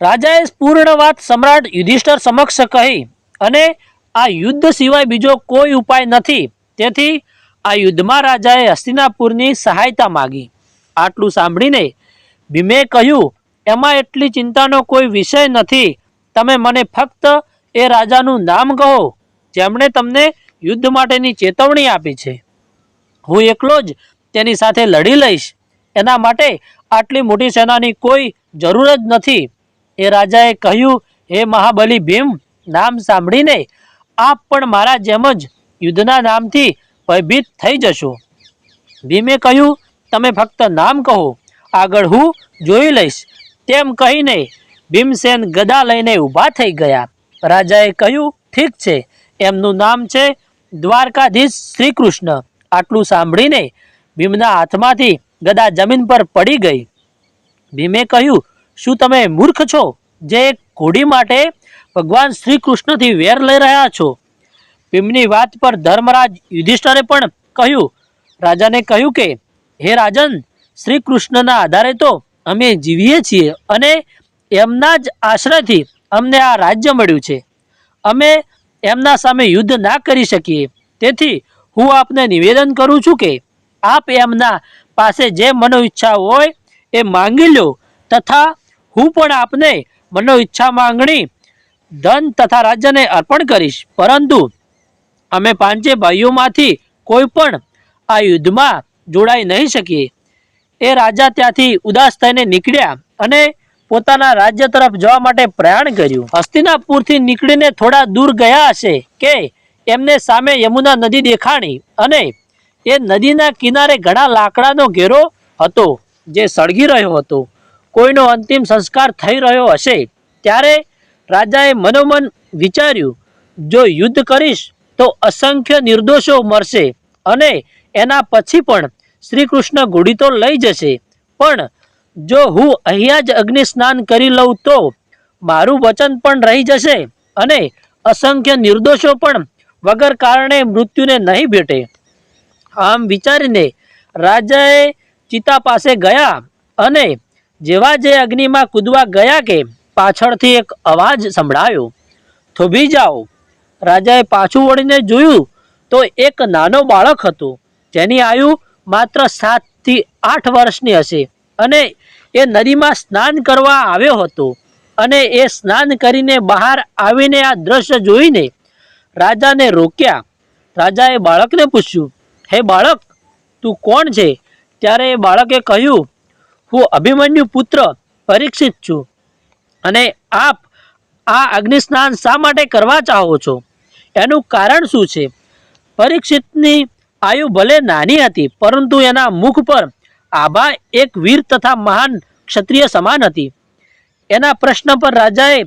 રાજાએ પૂર્ણ વાત સમ્રાટ યુધિષ્ઠર સમક્ષ કહી અને આ યુદ્ધ સિવાય બીજો કોઈ ઉપાય નથી. તેથી આ યુદ્ધમાં રાજાએ હસ્તિનાપુરની સહાયતા માગી. આટલું સાંભળીને ભીમે કહ્યું, એમાં એટલી ચિંતાનો કોઈ વિષય નથી. તમે મને ફક્ત એ રાજાનું નામ કહો, જેમણે તમને યુદ્ધ માટેની ચેતવણી આપી છે. હું એકલો જ તેની સાથે લડી લઈશ. એના માટે આટલી મોટી સેનાની કોઈ જરૂર જ નથી. એ રાજાએ કહ્યું, હે મહાબલી ભીમ, નામ સાંભળીને આપ પણ મારા જેમ જ યુદ્ધના નામથી ભયભીત થઈ જશો. ભીમે કહ્યું, તમે ફક્ત નામ કહો, આગળ હું જોઈ લઈશ. તેમ કહીને ભીમસેન ગદા લઈને ઊભા થઈ ગયા. રાજાએ કહ્યું, ઠીક છે, એમનું નામ છે દ્વારકાધીશ શ્રી કૃષ્ણ આટલું સાંભળીને ભીમના હાથમાંથી ગદા જમીન પર પડી ગઈ. ભીમે કહ્યું શું તમે મૂર્ખ છો? જે ઘોડી માટે ભગવાન શ્રી કૃષ્ણથી વેર લઈ રહ્યા છો? ભીમની વાત પર ધર્મરાજ યુધિષ્ઠરે પણ કહ્યું. રાજાને કહ્યું કે, હે રાજન શ્રી કૃષ્ણના આધારે તો અમે જીવીએ છીએ અને એમના જ આશ્રયથી અમને આ રાજ્ય મળ્યું છે. અમે એમના સામે યુદ્ધ ના કરી શકીએ. તેથી હું આપને નિવેદન કરું છું કે, આપ એમના પાસે જે મનો ઈચ્છા હોય એ માંગી લો તથા હું પણ આપને મનો ઈચ્છા માંગણી, ધન તથા રાજ્યને અર્પણ કરીશ. પરંતુ અમે પાંચે ભાઈઓમાંથી કોઈ પણ આ યુદ્ધમાં જોડાઈ નહીં શકીએ. એ રાજા ત્યાંથી ઉદાસ થઈને નીકળ્યા અને પોતાના રાજ્ય તરફ જવા માટે પ્રયાણ કર્યું. હસ્તિનાપુરથી નીકળીને થોડા દૂર ગયા હશે કે એમને સામે યમુના નદી દેખાણી અને એ નદીના કિનારે ઘણા લાકડાનો ઘેરો હતો જે સળગી રહ્યો હતો. કોઈનો અંતિમ સંસ્કાર થઈ રહ્યો હશે, ત્યારે રાજાએ મનોમન વિચાર્યું, જો યુદ્ધ કરીશ, તો અસંખ્ય નિર્દોષો મરશે અને એના પછી પણ શ્રી કૃષ્ણ ઘોડી તો લઈ જશે. પણ જો હું અહીંયા જ અગ્નિ સ્નાન કરી લઉં તો મારું વચન પણ રહી જશે અને અસંખ્ય નિર્દોષો પણ વગર કારણે મૃત્યુને નહીં ભેટે. આમ વિચારીને રાજાએ ચિતા પાસે ગયા અને જેવા જે અગ્નિમાં કૂદવા ગયા કે પાછળથી એક અવાજ સંભળાયો, થોભી જાઓ. રાજાએ પાછું વળીને જોયું તો એક નાનો બાળક હતો, જેની આયુ માત્ર સાતથી આઠ વર્ષની હશે અને એ નદીમાં સ્નાન કરવા આવ્યો હતો અને એ સ્નાન કરીને બહાર આવીને આ દ્રશ્ય જોઈને રાજાને રોક્યા. રાજાએ બાળકને પૂછ્યું, હે બાળક, તું કોણ છે? ત્યારે એ બાળકે કહ્યું હું અભિમન્યુ પુત્ર પરીક્ષિત છું અને આપ આ અગ્નિ સ્નાન શા માટે કરવા ચાહો છો? એનું કારણ શું છે? પરીક્ષિતની આયુ ભલે નાની હતી, પરંતુ એના મુખ પર આભા એક વીર તથા મહાન ક્ષત્રિય સમાન હતી. એના પ્રશ્ન પર રાજાએ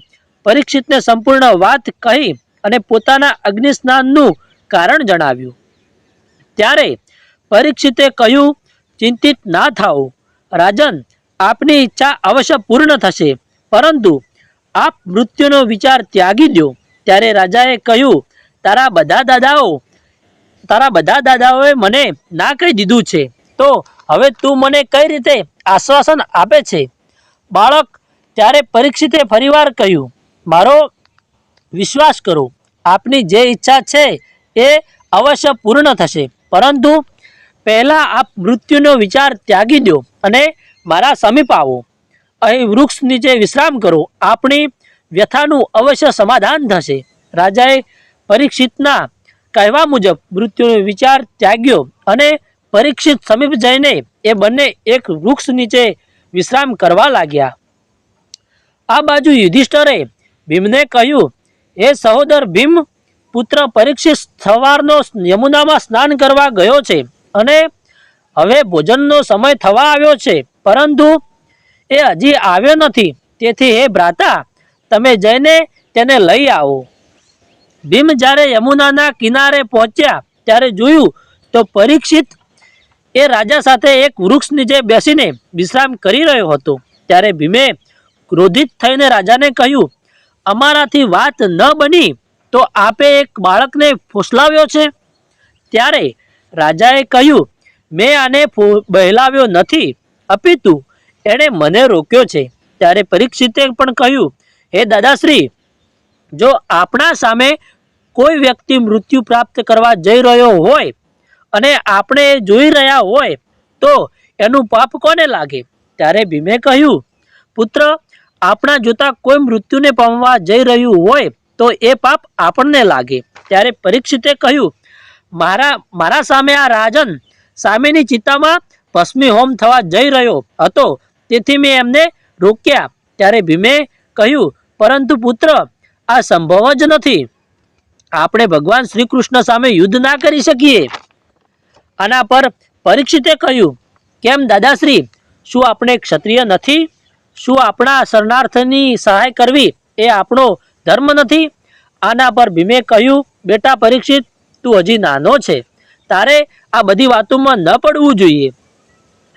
પરીક્ષિતને સંપૂર્ણ વાત કહી અને પોતાના અગ્નિ સ્નાનનું કારણ જણાવ્યું. ત્યારે પરીક્ષિતે કહ્યું, ચિંતિત ના થાઓ. રાજન, આપની ઈચ્છા અવશ્ય પૂર્ણ થશે. પરંતુ આપ મૃત્યુનો વિચાર ત્યાગી દો ત્યારે રાજાએ કહ્યું, તારા બધા દાદાઓ, તારા બધા દાદાઓએ મને ના કહી દીધું છે. તો હવે તું મને કઈ રીતે આશ્વાસન આપે છે? બાળક ત્યારે પરીક્ષિતે ફરીવાર કહ્યું, મારો વિશ્વાસ કરો. આપની જે ઈચ્છા છે એ અવશ્ય પૂર્ણ થશે. પરંતુ પહેલાં આપ મૃત્યુનો વિચાર ત્યાગી દો અને મારા સમીપ આવો. અહીં વૃક્ષ નીચે વિશ્રામ કરો. આપણી વ્યથાનું અવશ્ય સમાધાન થશે. રાજાએ પરીક્ષિતના કહેવા મુજબ મૃત્યુનો વિચાર ત્યાગ્યો અને પરીક્ષિત સમીપ જઈને એ બંને એક વૃક્ષ નીચે વિશ્રામ કરવા લાગ્યા. આ બાજુ યુધિષ્ઠરે ભીમને કહ્યું એ સહોદર ભીમ, પુત્ર પરીક્ષિત સવારનો યમુનામાં સ્નાન કરવા ગયો છે. અને હવે ભોજનનો સમય થવા આવ્યો છે, પરંતુ એ હજી આવ્યો નથી. તેથી હે ભ્રાતા, તમે જઈને તેને લઈ આવો. ભીમ જ્યારે યમુનાના કિનારે પહોંચ્યા, ત્યારે જોયું તો પરીક્ષિત એ રાજા સાથે એક વૃક્ષ નીચે બેસીને વિશ્રામ કરી રહ્યો હતો. ત્યારે ભીમે ક્રોધિત થઈને રાજાને કહ્યું, અમારાથી વાત ન બની, તો આપે એક બાળકને ફોસલાવ્યો છે? ત્યારે રાજાએ કહ્યું, મેં આને બહેલાવ્યો નથી. અપિતુ, એણે મને રોક્યો છે. ત્યારે પરીક્ષિતે પણ કહ્યું, હે દાદાશ્રી, જો આપણા સામે કોઈ વ્યક્તિ મૃત્યુ પ્રાપ્ત કરવા જઈ રહ્યો હોય અને આપણે જોઈ રહ્યા હોય, તો એનું પાપ કોને લાગે? ત્યારે ભીમે કહ્યું, પુત્ર, આપણા જોતા કોઈ મૃત્યુને પામવા જઈ રહ્યું હોય, તો એ પાપ આપણને લાગે. ત્યારે પરીક્ષિતે કહ્યું મારા મારા સામે આ રાજન સામેની ચિત્તામાં ભસ્મી હોમ થવા જઈ રહ્યો હતો. તેથી મેં એમને રોક્યા. ત્યારે ભીમે કહ્યું, પરંતુ પુત્ર, આ સંભવ જ નથી. આપણે ભગવાન શ્રી કૃષ્ણ સામે યુદ્ધ ના કરી શકીએ. આના પર પરીક્ષિતે કહ્યું, કેમ દાદાશ્રી, શું આપણે ક્ષત્રિય નથી? શું આપણા શરણાર્થની સહાય કરવી એ આપણો ધર્મ નથી? આના પર ભીમે કહ્યું, બેટા પરીક્ષિત તું હજી નાનો છે, તારે આ બધી વાતોમાં ન પડવું જોઈએ.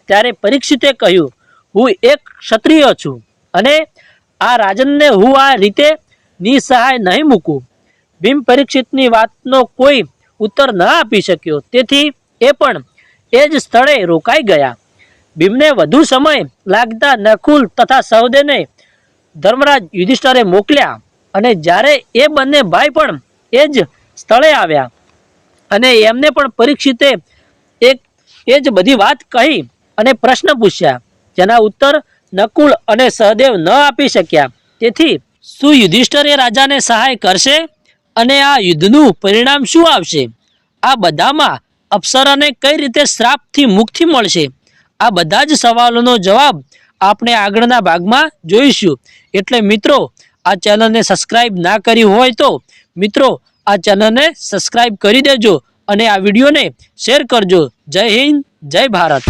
ત્યારે પરીક્ષિતે કહ્યું, હું એક ક્ષત્રિય છું અને આ રાજનને હું આ રીતે નિસહાય નહીં મૂકું. ભીમ પરીક્ષિતની વાતનો કોઈ ઉત્તર ન આપી શક્યો. તેથી એ પણ એ જ સ્થળે રોકાઈ ગયા. ભીમને વધુ સમય લાગતા નકુલ તથા સહદેવને ધર્મરાજ યુધિષ્ઠરે મોકલ્યા અને જ્યારે એ બંને ભાઈ પણ એ જ સ્થળે આવ્યા અને એમને પણ પરીક્ષિતે એક એ જ બધી વાત કહી અને પ્રશ્ન પૂછ્યા. જેના ઉત્તર નકુળ અને સહદેવ ન આપી શક્યા. તેથી શું યુધિષ્ઠર એ રાજાને સહાય કરશે? અને આ યુદ્ધનું પરિણામ શું આવશે? આ બધામાં અપ્સરાને કઈ રીતે શ્રાપથી મુક્તિ મળશે? આ બધા જ સવાલોનો જવાબ આપણે આગળના ભાગમાં જોઈશું. એટલે મિત્રો, આ ચેનલને સબસ્ક્રાઈબ ના કરી હોય તો મિત્રો આ ચેનલને સબસ્ક્રાઇબ કરી દેજો અને આ વિડીયોને શેર કરજો. જય હિન્દ જય ભારત.